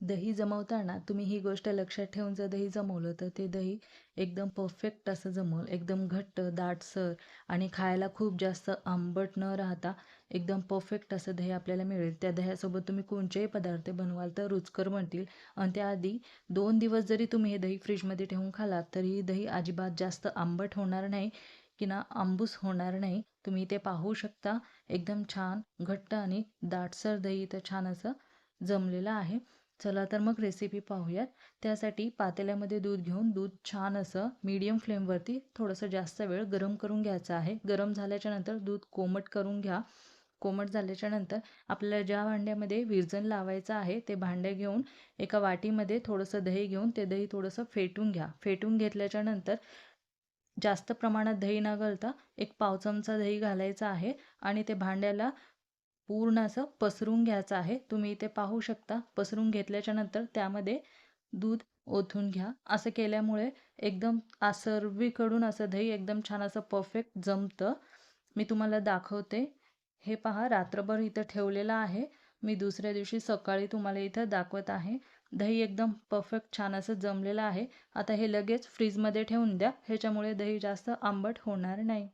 दही जमवताना तुम्ही ही गोष्ट लक्षात ठेवून जर दही जमवलं तर ते दही एकदम परफेक्ट असं जमवलं. एकदम घट्ट दाटसर आणि खायला खूप जास्त आंबट न राहता एकदम परफेक्ट असं दही आपल्याला मिळेल. त्या दह्यासोबत तुम्ही कोणतेही पदार्थ बनवाल तर रुचकर बनतील. आणि त्याआधी दोन दिवस जरी तुम्ही हे दही फ्रीजमध्ये ठेवून खालात तरी दही अजिबात जास्त आंबट होणार नाही की ना आंबूस होणार नाही. तुम्ही ते पाहू शकता. एकदम छान घट्ट आणि दाटसर दही इथं छान असं जमलेलं आहे. चला तर मग रेसिपी पाहूयात. त्यासाठी पातेल्यामध्ये दूध घेऊन दूध छान असं मीडियम फ्लेमवरती थोडंसं जास्त वेळ गरम करून घ्यायचं आहे. गरम झाल्याच्यानंतर दूध कोमट करून घ्या. कोमट झाल्याच्यानंतर आपल्याला ज्या भांड्यामध्ये विरजन लावायचं आहे ते भांडे घेऊन एका वाटीमध्ये थोडंसं दही घेऊन ते दही थोडंसं फेटून घ्या. फेटून घेतल्याच्या नंतर जास्त प्रमाणात दही न घालता एक पाव चमचा दही घालायचा आहे आणि ते भांड्याला पूर्ण असं पसरून घ्यायचं आहे. तुम्ही इथे पाहू शकता. पसरून घेतल्याच्या नंतर त्यामध्ये दूध ओथून घ्या. असं केल्यामुळे एकदम आसर्वीकडून सर्वीकडून असं दही एकदम छान असं परफेक्ट जमतं. मी तुम्हाला दाखवते. हे पहा रात्रभर इथं ठेवलेलं आहे. मी दुसऱ्या दिवशी सकाळी तुम्हाला इथं दाखवत आहे. दही एकदम परफेक्ट छान असं जमलेलं आहे. आता हे लगेच फ्रीजमध्ये ठेवून द्या. ह्याच्यामुळे दही जास्त आंबट होणार नाही.